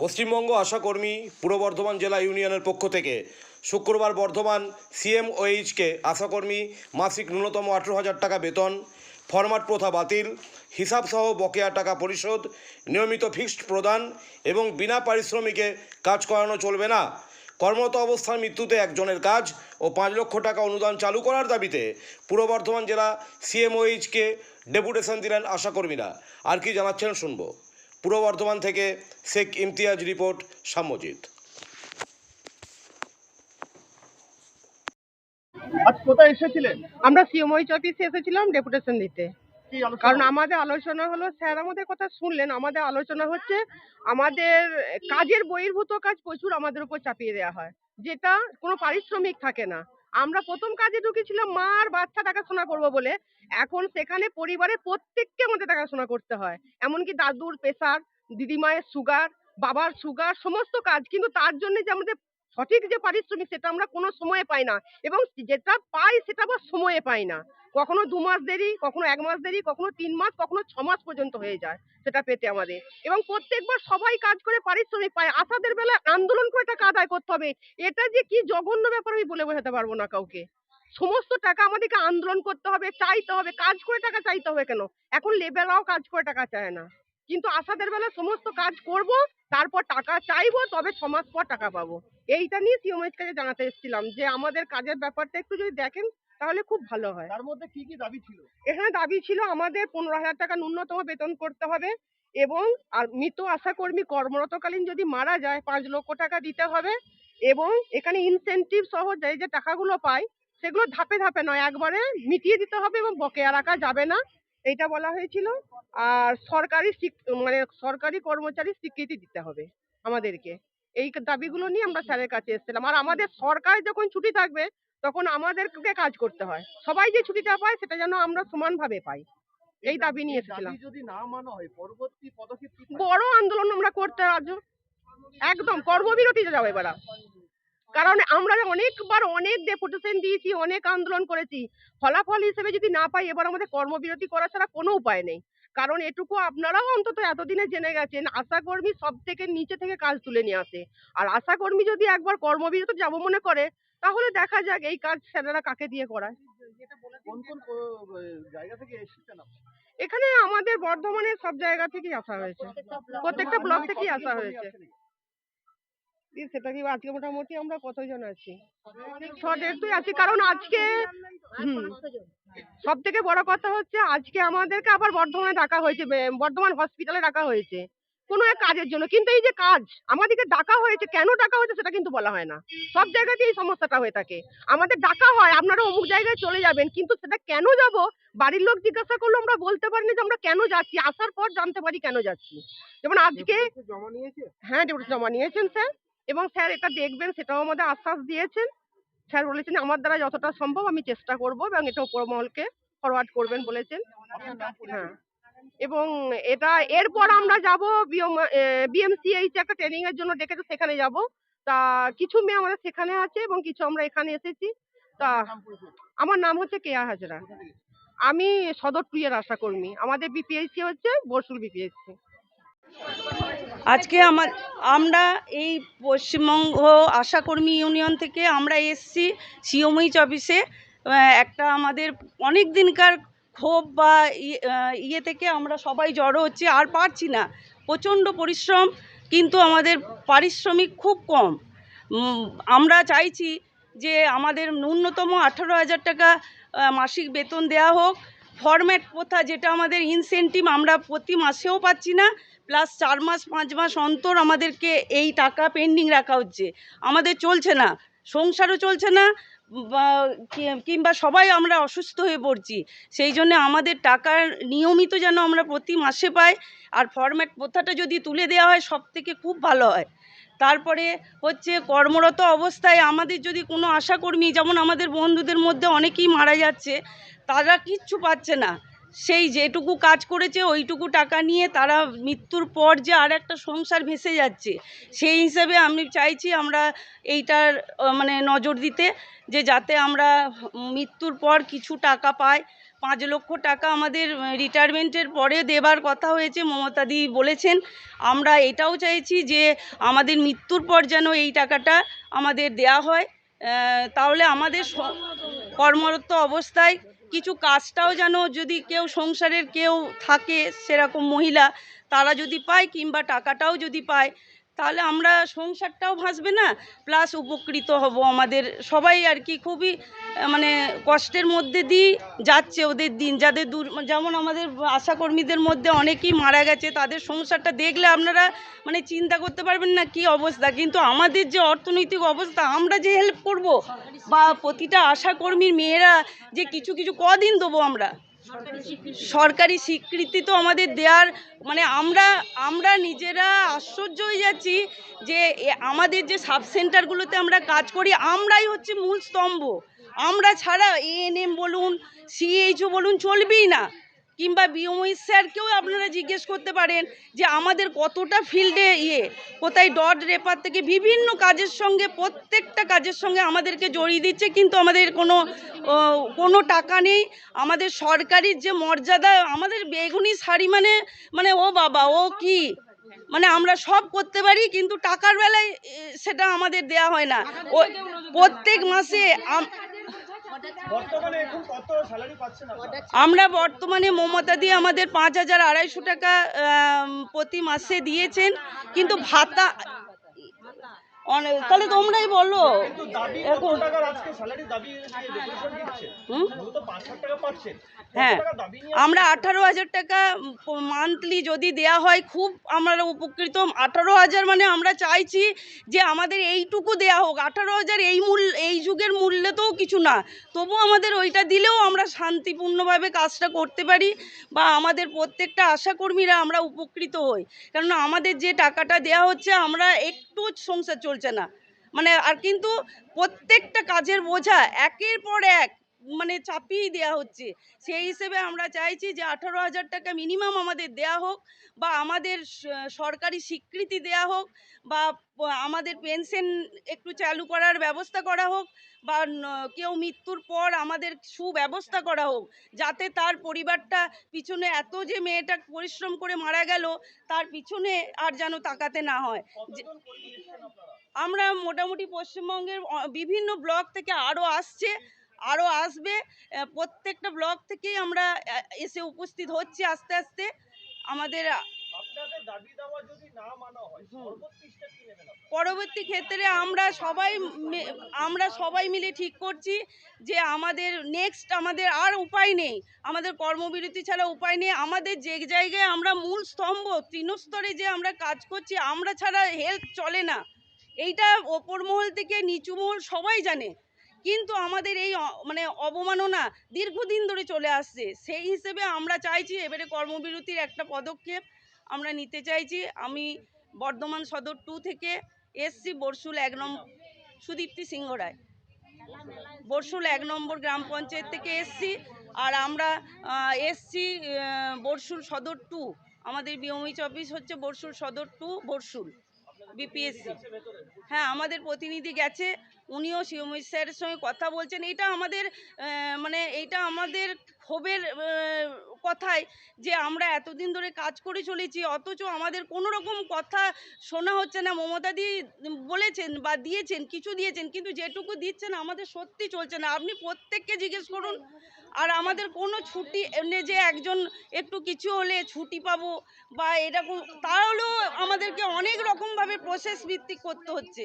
পশ্চিমবঙ্গ আশাকর্মী পূর্ব বর্ধমান জেলা ইউনিয়নের পক্ষ থেকে শুক্রবার বর্ধমান সিএমওএইচকে আশাকর্মী মাসিক ন্যূনতম আঠেরো হাজার টাকা বেতন ফরম্যাট প্রথা বাতিল হিসাবসহ বকেয়া টাকা পরিশোধ, নিয়মিত ফিক্সড প্রদান এবং বিনা পারিশ্রমিকে কাজ করানো চলবে না। কর্মরত অবস্থার মৃত্যুতে একজনের কাজ ও পাঁচ লক্ষ টাকা অনুদান চালু করার দাবিতে পূর্ব বর্ধমান জেলা সিএমওএইচকে ডেপুটেশন দিলেন আশাকর্মীরা আর কি জানাচ্ছেন শুনব। পূর্ব বর্ধমান থেকে শেখ ইমতিয়াজ রিপোর্ট সাম্যজিৎ। আজ কোথায় এসেছিলেন? আমরা সিএমওইচ অফিসে এসেছিলাম ডেপুটেশন দিতে। কারণ আমাদের আলোচনা হলো স্যার আমাদের কথা শুনলেন আমাদের আলোচনা হচ্ছে আমাদের কাজের বহির্ভূত কাজ প্রচুর আমাদের উপর চাপিয়ে দেওয়া হয় যেটা কোনো পারিশ্রমিক থাকে না। আমরা প্রথম কাজে ঢুকেছিলাম মা আর বাচ্চা দেখাশোনা করব বলে। এখন সেখানে পরিবারের প্রত্যেককে আমাদের দেখাশোনা করতে হয়। এমনকি দাদুর প্রেশার দিদিমায়ের সুগার বাবার সুগার সমস্ত কাজ। কিন্তু তার জন্য যে আমাদের সঠিক যে পারিশ্রমিক সেটা আমরা কোনো সময়ে পাই না এবং যেটা পাই সেটা আবার সময়ে পাই না। কখনো দু মাস দেরি, কখনো এক মাস দেরি, কখনো তিন মাস, কখনো ছ মাস পর্যন্ত হয়ে যায় সেটা পেতে আমাদের। এবং প্রত্যেকবার সবাই কাজ করে পারিশ্রমিক পায়। আশাদের বেলায় আন্দোলন করে টাকা আদায় করতে হবে। এটা যে কি জঘন্য ব্যাপার আমি বলে বোঝাতে পারব না কাউকে। সমস্ত টাকা আমাদেরকে আন্দোলন করতে হবে, চাইতে হবে। কাজ করে টাকা চাইতে হবে কেন? এখন লেবেলাও কাজ করে টাকা চায় না। কিন্তু আশাদের বেলা সমস্ত কাজ করব, তারপর টাকা চাইব, তবে ছ মাস পর টাকা পাবো। এইটা নিয়ে সিওমেজ কাছে জানাতে এসেছিলাম যে আমাদের কাজের ব্যাপারটা একটু যদি দেখেন তাহলে খুব ভালো হয়। তার মধ্যে কি কি দাবি ছিল? এখানে দাবি ছিল আমাদের পনেরো হাজার টাকা ন্যূনতম বেতন করতে হবে এবং আর মৃত আশাকর্মী কর্মরতকালীন যদি মারা যায় পাঁচ লক্ষ টাকা দিতে হবে এবং এখানে ইনসেনটিভ সহ যে যে টাকাগুলো পায় সেগুলো ধাপে ধাপে নয় একবারে মিটিয়ে দিতে হবে এবং বকেয়া রাখা যাবে না। এইটা বলা হয়েছিল। আর সরকারি মানে সরকারি কর্মচারী স্বীকৃতি দিতে হবে আমাদেরকে। এই দাবিগুলো নিয়ে আমরা স্যারের কাছে এসেছিলাম। আর আমাদের সরকার যখন ছুটি থাকবে তখন আমাদেরকে কাজ করতে হয়। সবাই যে ছুটিটা পায় সেটা যেন আমরা সমানভাবে পাই। এই দাবি নিয়ে এসেছিলাম। যদি না মানা হয় পরবর্তী পদক্ষেপ কি বড় আন্দোলন আমরা করতে রাজ্য একদম কর্মবিরতিতে যাব এবার। কারণ আমরা অনেকবার অনেক ডেপুটেশন দিয়েছি অনেক আন্দোলন করেছি। ফলাফল হিসেবে যদি না পাই এবার আমাদের কর্মবিরতি করা ছাড়া কোনো উপায় নেই। কারণ এটুকু আপনারাও অন্তত এতদিনে জেনে গেছেন আশাকর্মী সব থেকে নিচে থেকে কাজ তুলে নিয়ে আসে। আর আশাকর্মী যদি একবার কর্মবিরত যাব মনে করে তাহলে দেখা যাক এই কাজ স্যারেরা কাকে দিয়ে করায়। কোন কোন কো- জায়গা থেকে এসেছেন আপনি? এখানে আমাদের বর্ধমানের সব জায়গা থেকেই আসা হয়েছে। প্রত্যেকটা ব্লক থেকেই আসা হয়েছে। সেটা কি আজকে মোটামুটি আমরা কতজন আছি? ছ দেড় দুই আছি কারণ আজকে সব থেকে বড় কথা হচ্ছে আজকে আমাদেরকে আবার বর্ধমানে ডাকা হয়েছে বর্ধমান হসপিটালে ডাকা হয়েছে। কোনো এক কাজের জন্য কিন্তু এই যে কাজ আমাদেরকে ডাকা হয়েছে কেন ডাকা হয়েছে সেটা কিন্তু বলা হয় না। সব জায়গাতেই এই সমস্যাটা হয়ে থাকে। আমাদের ডাকা হয় আপনারা অমুক জায়গায় চলে যাবেন কিন্তু সেটা কেন যাব? বাড়ির লোক জিজ্ঞাসা করলে আমরা বলতে পারি পারিনি যে আমরা কেন যাচ্ছি আসার পর জানতে পারি কেন যাচ্ছি। যেমন আজকে জমা নিয়েছে। হ্যাঁ জমা নিয়েছেন স্যার। এবং স্যার এটা দেখবেন, সেটাও আমাদের আশ্বাস দিয়েছেন। স্যার বলেছেন, আমার দ্বারা যতটা সম্ভব আমি চেষ্টা করব এবং এটা উপরমহলকে ফরওয়ার্ড করবেন, বলেছেন? হ্যাঁ। এবং এটা এরপর আমরা যাব বিএমসিএইচ একটা ট্রেনিং এর জন্য ডেকেছে সেখানে যাব। তা কিছু মেয়ে আমাদের সেখানে আছে এবং কিছু আমরা এখানে এসেছি। তা আমার নাম হচ্ছে কেয়া হাজরা। আমি সদর টুয়ের আশাকর্মী। আমাদের বিপিএইচসি হচ্ছে বসুল বিপিএসসি আজকে আমার, আমরা এই পশ্চিমবঙ্গ আশাকর্মী ইউনিয়ন থেকে আমরা এসছি সিওমইচ অফিসে। একটা আমাদের অনেক দিনকার ক্ষোভ বা ইয়ে থেকে আমরা সবাই জড়ো হচ্ছি, আর পারছি না। প্রচণ্ড পরিশ্রম, কিন্তু আমাদের পারিশ্রমিক খুব কম। আমরা চাইছি যে আমাদের ন্যূনতম আঠারো হাজার টাকা মাসিক বেতন দেওয়া হোক। ফরম্যাট প্রথা যেটা আমাদের ইনসেন্টিভ আমরা প্রতি মাসেও পাচ্ছি না। প্লাস চার মাস, পাঁচ মাস অন্তর আমাদেরকে এই টাকা পেন্ডিং রাখা হচ্ছে। আমাদের চলছে না। সংসারও চলছে না। কিংবা সবাই আমরা অসুস্থ হয়ে পড়ছি। সেই জন্য আমাদের টাকার নিয়মিত যেন আমরা প্রতি মাসে পাই। আর ফরম্যাট প্রথাটা যদি তুলে দেওয়া হয় সব থেকে খুব ভালো হয়। তারপরে হচ্ছে কর্মরত অবস্থায় আমাদের যদি কোনো আশাকর্মী, যেমন আমাদের বন্ধুদের মধ্যে অনেকেই মারা যাচ্ছে, তারা কিচ্ছু পাচ্ছে না। সেই যেটুকু কাজ করেছে, ওইটুকু টাকা নিয়ে তারা মৃত্যুর পর যে আর একটা সংসার ভেসে যাচ্ছে, সেই হিসেবে আমি চাইছি আমরা এইটার মানে নজর দিতে যে যাতে আমরা মৃত্যুর পর কিছু টাকা পাই। পাঁচ লক্ষ টাকা আমাদের রিটায়ারমেন্টের পরে দেবার কথা হয়েছে মমতাদি বলেছেন। আমরা এটাও চাইছি যে আমাদের মৃত্যুর পর যেন এই টাকাটা আমাদের দেয়া হয়। তাহলে আমাদের কর্মরত অবস্থায় কিছু কাজটাও যেন যদি কেউ সংসারের কেউ থাকে, সেরকম মহিলা, তারা যদি পায় কিংবা টাকাটাও যদি পায় তাহলে আমরা সংসারটাও ভাসবে না? প্লাস উপকৃত হব আমাদের সবাই আর কি খুবই মানে কষ্টের মধ্যে দিয়ে যাচ্ছে ওদের দিন। যাদের দূর, যেমন আমাদের আশাকর্মীদের মধ্যে অনেকেই মারা গেছে, তাদের সংসারটা দেখলে আপনারা মানে চিন্তা করতে পারবেন না কি অবস্থা। কিন্তু আমাদের যে অর্থনৈতিক অবস্থা, আমরা যে হেল্প করব বা প্রতিটা আশাকর্মীর মেয়েরা যে কিছু কিছু কদিন দেবো আমরা? সরকারি স্বীকৃতি? তো আমাদের দেওয়ার মানে আমরা আমরা নিজেরা আশ্চর্য হয়ে যাচ্ছি যে আমাদের যে সাব সেন্টারগুলোতে আমরা কাজ করি, আমরাই হচ্ছে মূল স্তম্ভ। আমরা ছাড়া এএনএম বলুন সিএইচও বলুন চলবেই না। কিংবা বিওমই স্যারকেও আপনারা জিজ্ঞেস করতে পারেন যে আমাদের কতটা ফিল্ডে ইয়ে কোথায় ডট রেপার থেকে বিভিন্ন কাজের সঙ্গে, প্রত্যেকটা কাজের সঙ্গে আমাদেরকে জড়িয়ে দিচ্ছে, কিন্তু আমাদের কোনো কোনো টাকা নেই। আমাদের সরকারির যে মর্যাদা, আমাদের বেগুনি শাড়ি মানে মানে ও বাবা, ও কি? মানে আমরা সব করতে পারি, কিন্তু টাকার বেলায় সেটা আমাদের দেয়া হয় না। প্রত্যেক মাসে আমরা বর্তমানে মমতা দিয়ে আমাদের পাঁচ হাজার আড়াইশো টাকা প্রতি মাসে দিয়েছেন কিন্তু ভাতা তাহলে তোমরাই বলো। এখন- হ্যাঁ। আমরা আঠারো হাজার টাকা মান্থলি যদি দেয়া হয় খুব আমরা উপকৃত। আঠারো হাজার মানে আমরা চাইছি যে আমাদের এইটুকু দেয়া হোক। আঠারো হাজার এই মূল্য এই যুগের মূল্য তো কিছু না। তবু আমাদের ওইটা দিলেও আমরা শান্তিপূর্ণভাবে কাজটা করতে পারি বা আমাদের প্রত্যেকটা আশাকর্মীরা আমরা উপকৃত হই। কেননা আমাদের যে টাকাটা দেয়া হচ্ছে আমরা একটু সংসার চলছে না। মানে আর কিন্তু প্রত্যেকটা কাজের বোঝা একের পর এক মানে চাপিয়ে দেওয়া হচ্ছে। সেই হিসেবে আমরা চাইছি যে আঠারো হাজার টাকা মিনিমাম আমাদের দেয়া হোক বা আমাদের সরকারি স্বীকৃতি দেয়া হোক বা আমাদের পেনশন একটু চালু করার ব্যবস্থা করা হোক বা কেউ মৃত্যুর পর আমাদের সুব্যবস্থা করা হোক যাতে তার পরিবারটা পিছনে এত যে মেয়েটা পরিশ্রম করে মারা গেল তার পিছনে আর যেন তাকাতে না হয়। আমরা মোটামুটি পশ্চিমবঙ্গের বিভিন্ন ব্লক থেকে আরও আসছে। আরও আসবে। প্রত্যেকটা ব্লক থেকেই আমরা এসে উপস্থিত হচ্ছি আস্তে আস্তে। আমাদের পরবর্তী ক্ষেত্রে আমরা সবাই আমরা সবাই মিলে ঠিক করছি যে আমাদের নেক্সট আমাদের আর উপায় নেই। আমাদের কর্মবিরতি ছাড়া উপায় নেই। আমাদের যে জায়গায় আমরা মূল স্তম্ভ তৃণস্তরে যে আমরা কাজ করছি আমরা ছাড়া হেল্প চলে না। এইটা ওপর মহল থেকে নিচু মহল সবাই জানে। কিন্তু আমাদের এই মানে অবমাননা দীর্ঘদিন ধরে চলে আসছে। সেই হিসেবে আমরা চাইছি এবারে কর্মবিরতির একটা পদক্ষেপ আমরা নিতে চাইছি। আমি বর্ধমান সদর টু থেকে এসছি বরশুল এক নম্বর সুদীপ্তি সিংহ রায়। বরশুল এক নম্বর গ্রাম পঞ্চায়েত থেকে এসছি আর আমরা এসছি আহ, বরশুল সদর টু। আমাদের বিওমিচ অফিস হচ্ছে বরশুল সদর টু বরশুল। বিপিএসসি হ্যাঁ আমাদের প্রতিনিধি গেছে, উনিও শিওমিত স্যারের সঙ্গে কথা বলছেন। এটা আমাদের মানে এইটা আমাদের ক্ষোভের কথায় যে আমরা এতদিন ধরে কাজ করে চলেছি, অথচ আমাদের কোনো রকম কথা শোনা হচ্ছে না। মমতাদি বলেছেন বা দিয়েছেন, কিছু দিয়েছেন, কিন্তু যেটুকু দিচ্ছেন আমাদের সত্যি চলছে না। আপনি প্রত্যেককে জিজ্ঞেস করুন, আর আমাদের কোনো ছুটি এমনি যে একজন একটু কিছু হলে ছুটি পাবো বা এরকম, তাহলেও আমাদেরকে অনেক রকমভাবে প্রসেস ভিত্তিক করতে হচ্ছে।